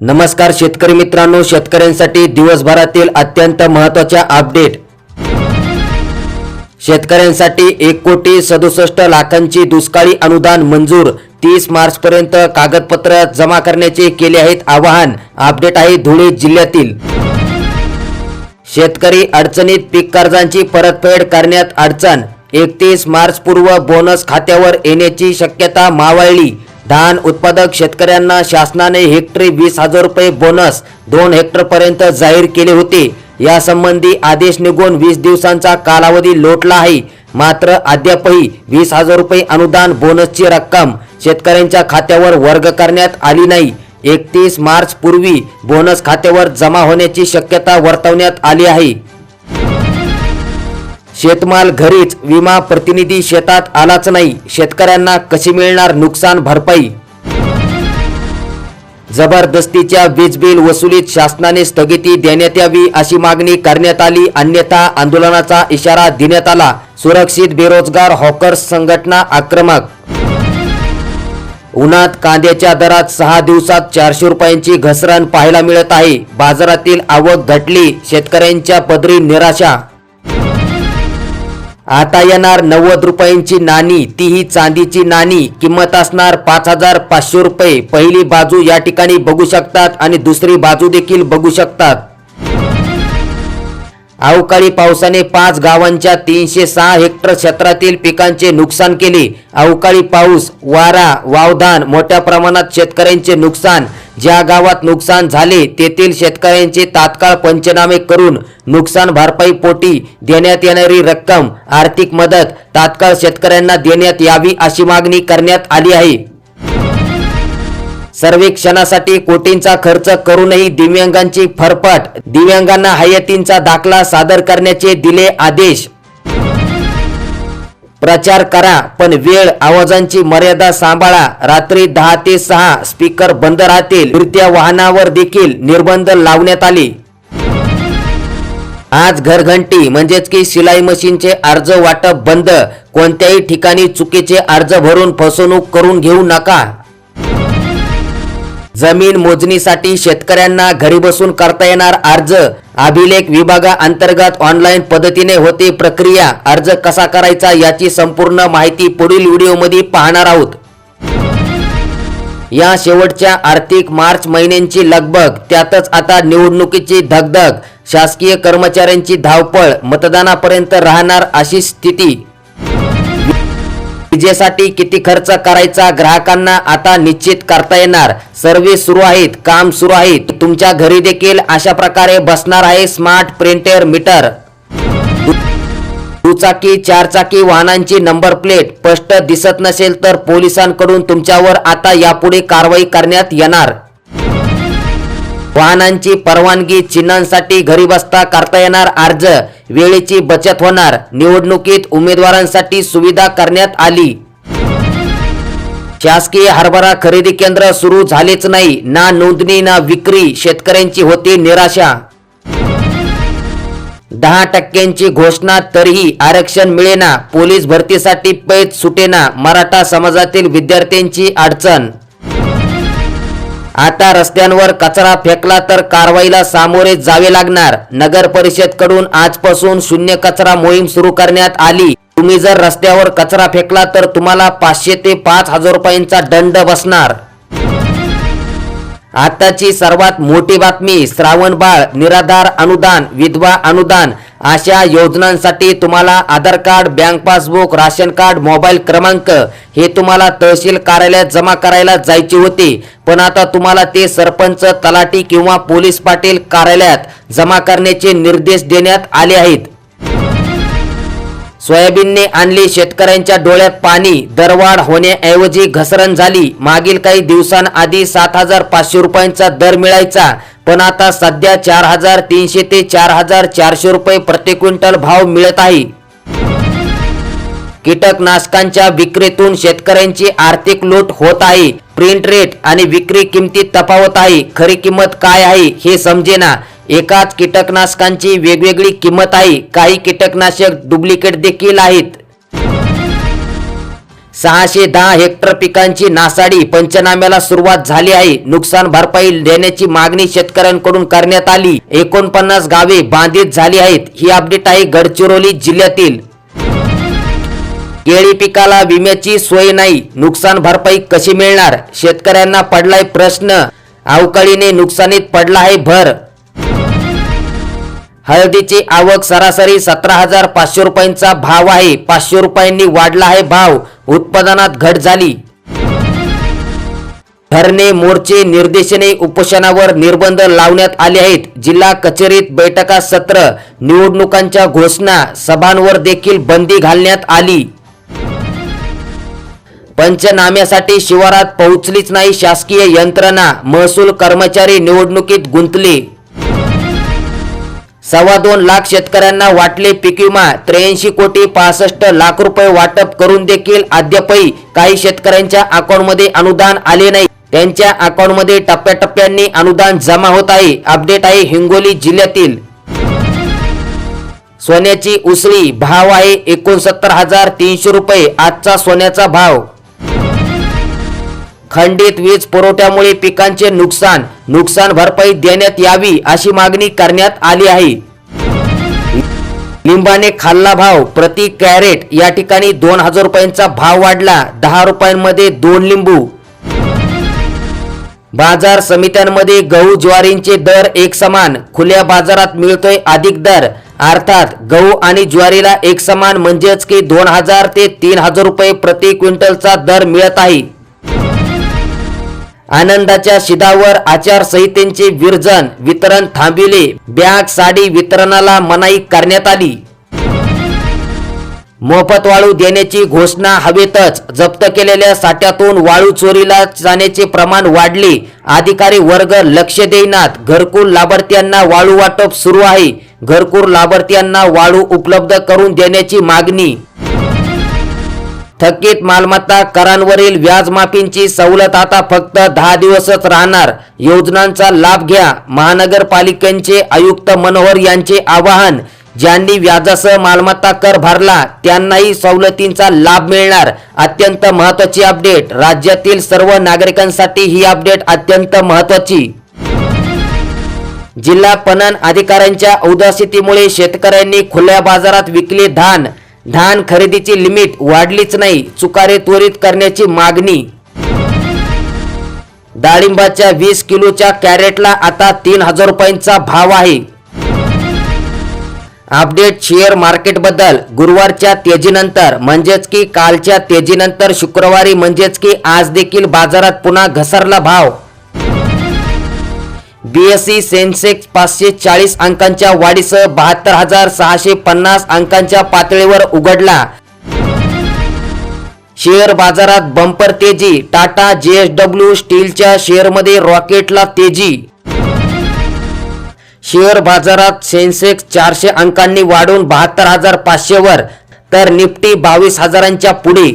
नमस्कार शेतकरी मित्रांनो शेतकऱ्यांसाठी दिवसभरातील अत्यंत महत्त्वाच्या अपडेट शेतकऱ्यांसाठी एक कोटी सदुसष्ट लाखांची दुष्काळी अनुदान मंजूर. तीस मार्च पर्यंत कागदपत्र जमा करण्याचे केले आहेत आवाहन. अपडेट आहे धुळे जिल्ह्यातील. शेतकरी अडचणीत पीक कर्जांची परतफेड करण्यात अडचण. एकतीस मार्च पूर्व बोनस खात्यावर येण्याची शक्यता मावळली. धान उत्पादक शेतकऱ्यांना शासनाने हेक्टरी वीस हजार रुपये बोनस दोन हेक्टरपर्यंत जाहीर केले होते. यासंबंधी आदेश निघून वीस दिवसांचा कालावधी लोटला आहे. मात्र अद्यापही वीस हजार रुपये अनुदान बोनसची रक्कम शेतकऱ्यांच्या खात्यावर वर्ग करण्यात आली नाही. एकतीस मार्च पूर्वी बोनस खात्यावर जमा होण्याची शक्यता वर्तवण्यात आली आहे. शेतमाल घरीच विमा प्रतिनिधी शेतात आलाच नाही. शेतकऱ्यांना कशी मिळणार नुकसान भरपाई? जबरदस्तीच्या वीज बिल वसुलीत शासनाने स्थगिती देण्यात यावी अशी मागणी करण्यात आली. अन्यथा आंदोलनाचा इशारा देण्यात आला. सुरक्षित बेरोजगार हॉकर्स संघटना आक्रमक. उन्हात कांद्याच्या दरात सहा दिवसात चारशे रुपयांची घसरण पाहायला मिळत आहे. बाजारातील आवक घटली. शेतकऱ्यांच्या पदरी निराशा आता येणार नव्वद रुपयांची नाणी तीही चांदीची नाणी. किंमत असणार पाच हजार पाचशे रुपये. पहिली बाजू या ठिकाणी बघू शकतात आणि दुसरी बाजू देखील बघू शकतात. अवकाळी पावसाने पाच गावांच्या तीनशे सहा हेक्टर क्षेत्रातील पिकांचे नुकसान केले. अवकाळी पाऊस वारा वावधान मोठ्या प्रमाणात शेतकऱ्यांचे नुकसान. ज्या गावात नुकसान झाले तेथील शेतकऱ्यांचे तात्काळ पंचनामे करून नुकसान भरपाई पोटी देण्यात येणारी रक्कम आर्थिक मदत तात्काळ शेतकऱ्यांना देण्यात यावी अशी मागणी करण्यात आली आहे. सर्वेक्षणासाठी कोटींचा खर्च करूनही दिव्यांगांची फरफट दिव्यांगांना हयातींचा दाखला सादर करण्याचे दिले आदेश. प्रचार करा पण वेळ आवाजांची मर्यादा सांभाळा. रात्री दहा ते सहा स्पीकर बंद राहतील. फिरत्या वाहनावर देखील निर्बंध लावण्यात आले. आज घरघंटी म्हणजेच की शिलाई मशीनचे अर्ज वाटप बंद. कोणत्याही ठिकाणी चुकीचे अर्ज भरून फसवणूक करून घेऊ नका. जमीन मोजणीसाठी शेतकऱ्यांना घरी बसून करता येणार अर्ज. अभिलेख विभागाअंतर्गत ऑनलाईन पद्धतीने होते प्रक्रिया. अर्ज कसा करायचा याची संपूर्ण माहिती पुढील व्हिडिओमध्ये पाहणार आहोत. या शेवटच्या आर्थिक मार्च महिन्यांची लगबग त्यातच आता निवडणुकीची धगधग शासकीय कर्मचाऱ्यांची धावपळ मतदानापर्यंत राहणार अशी स्थिती. विजेसाठी किती खर्च करायचा ग्राहकांना आता निश्चित करता येणार. सर्व्हिस सुरू आहेत काम सुरू आहेत. तुमच्या घरी देखील अशा प्रकारे बसणार आहे स्मार्ट प्रिंटर मीटर. दुचाकी चारचाकी वाहनांची नंबर प्लेट. स्पष्ट दिसत नसेल तर पोलिसांकडून तुमच्यावर आता यापुढे कारवाई करण्यात येणार. वाहनांची परवानगी चिन्हांसाठी घरी बसता करता येणार अर्ज. वेळेची बचत होणार. निवडणुकीत उमेदवारांसाठी सुविधा करण्यात आली. शासकीय हरभरा खरेदी केंद्र सुरू झालेच नाही. ना नोंदणी ना विक्री. शेतकऱ्यांची होती निराशा. दहा टक्क्यांची घोषणा तरीही आरक्षण मिळेना. पोलीस भरतीसाठी पैत सुटेना. मराठा समाजातील विद्यार्थ्यांची अडचण. आता रस्त्यांवर कचरा फेकला तर कारवाईला सामोरे जावे लागणार. नगर परिषदकडून आजपासून शून्य कचरा मोहीम सुरू करण्यात आली. तुम्ही जर रस्त्यावर कचरा फेकला तर तुम्हाला पाचशे ते पाच हजार रुपयांचा दंड बसणार. आताची सर्वात मोठी बातमी श्रावण बाळ निराधार अनुदान विधवा अनुदान अशा योजनांसाठी तुम्हाला Aadhaar card bank passbook ration card mobile क्रमांक हे तुम्हाला तहसील कार्यालयात जमा करायला जायचे होते. पण आता तुम्हाला ते सरपंच तलाठी किंवा पोलीस पाटील कार्यालयात जमा करण्याचे निर्देश देण्यात आले आहेत. सोयाबीनने आणली शेतकऱ्यांच्या डोळ्यात पाणी दरवाढ होण्याऐवजी घसरण झाली. मागील काही दिवसांआधी सात हजार पाचशे रुपयांचा दर मिळायचा. पण आता सध्या चार हजार तीनशे ते चार हजार चारशे रुपये प्रति क्विंटल भाव मिळत आहे. कीटकनाशकांच्या विक्रीतून शेतकऱ्यांची आर्थिक लूट होत आहे. प्रिंट रेट आणि विक्री किमतीत तफावत आहे. खरी किंमत काय आहे हे समजेना. एकाच कीटकनाशकांची वेगवेगळी किंमत आहे. काही कीटकनाशक डुप्लिकेट देखील आहेत. सहाशे दहा हेक्टर पिकांची नासाडी पंचनाम्याला सुरुवात झाली आहे. नुकसान भरपाई देण्याची मागणी शेतकऱ्यांकडून करण्यात आली. एकोणपन्नास गावे बाधित झाली आहेत. ही अपडेट आहे गडचिरोली जिल्ह्यातील. केळी पिकाला विम्याची सोय नाही. नुकसान भरपाई कशी मिळणार? शेतकऱ्यांना पडलाय प्रश्न. अवकाळीने नुकसानीत पडला आहे भर. हळदीची आवक सरासरी सतरा हजार पाचशे रुपयांचा भाव आहे. पाचशे रुपयांनी वाढला आहे भाव. उत्पादनात घट झाली. धरणे मोर्चे निर्देशने उपोषणावर निर्बंध लावण्यात आले आहेत. जिल्हा कचेरीत बैठका सत्र निवडणुकांच्या घोषणा सभांवर देखील बंदी घालण्यात आली. पंचनाम्यासाठी शिवारात पोहोचलीच नाही शासकीय यंत्रणा. महसूल कर्मचारी निवडणुकीत गुंतले. सव्वा दोन लाख शेतकऱ्यांना वाटले पीक विमा. त्र्याऐंशी कोटी पासष्ट लाख रुपये वाटप करून देखील अद्यापही काही शेतकऱ्यांच्या अकाउंटमध्ये अनुदान आले नाही. त्यांच्या अकाउंटमध्ये टप्प्याटप्प्यांनी अनुदान जमा होत आहे. अपडेट आहे हिंगोली जिल्ह्यातील. सोन्याची उसळी. भाव आहे एकोणसत्तर हजार तीनशे रुपये. आजचा सोन्याचा भाव खंडित वीज पुरवठ्यामुळे पिकांचे नुकसान नुकसान भरपाई देण्यात यावी अशी मागणी करण्यात आली आहे. लिंबाने खाल्ला भाव प्रति कॅरेट या ठिकाणी दोन हजार रुपयांचा भाव वाढला. दहा रुपयांमध्ये दोन लिंबू. बाजार समित्यांमध्ये गहू ज्वारींचे दर एक समान खुल्या बाजारात मिळतोय अधिक दर. अर्थात गहू आणि ज्वारीला एक समान म्हणजेच की दोन हजार ते तीन हजार रुपये प्रति क्विंटलचा दर मिळत आहे. आनंदाच्या शिदावर आचारसंहितेचे विरजन वितरण थांबविले. बॅग साडी वितरणाला मनाई करण्यात आली. मोफत वाळू देण्याची घोषणा हवेतच जप्त केलेल्या साठ्यातून वाळू चोरीला जाण्याचे प्रमाण वाढले. अधिकारी वर्ग लक्ष देईनात. घरकुल लाभार्थ्यांना वाळू वाटप सुरू आहे. घरकुल लाभार्थ्यांना वाळू उपलब्ध करून देण्याची मागणी थकीत मालमत्ता करांवरील व्याजमाफींची सवलत आता फक्त दहा दिवसच राहणार. योजनांचा लाभ घ्या. महानगरपालिकेचे आयुक्त मनोहर यांचे आवाहन. ज्यांनी व्याजासह मालमत्ता कर भरला त्यांनाही सवलतींचा लाभ मिळणार. अत्यंत महत्वाची अपडेट. राज्यातील सर्व नागरिकांसाठी ही अपडेट अत्यंत महत्वाची जिल्हा पणन अधिकाऱ्यांच्या उदासीतीमुळे शेतकऱ्यांनी खुल्या बाजारात विकले धान. धान खरेदीची लिमिट वाढलीच नाही चुकारे त्वरित करण्याची मागणी. डाळिंबाच्या वीस किलोच्या कॅरेटला आता तीन हजार रुपयांचा भाव आहे. अपडेट शेअर मार्केटबद्दल गुरुवारच्या तेजीनंतर म्हणजेच की कालच्या तेजीनंतर शुक्रवारी म्हणजेच की आज देखील बाजारात पुन्हा घसरला भाव. बीएससी सेन्सेक्स पाचशे चाळीस अंकांच्या वाढीसह बहात्तर हजार सहाशे पन्नास अंकांच्या पातळीवर उघडला. शेअर बाजारात बंपर तेजी टाटा जेएसडब्ल्यू स्टीलच्या शेअरमध्ये रॉकेटला तेजी. शेअर बाजारात सेन्सेक्स चारशे अंकांनी वाढून बहात्तर हजार पाचशे वर तर निफ्टी बावीस हजारांच्या पुढे.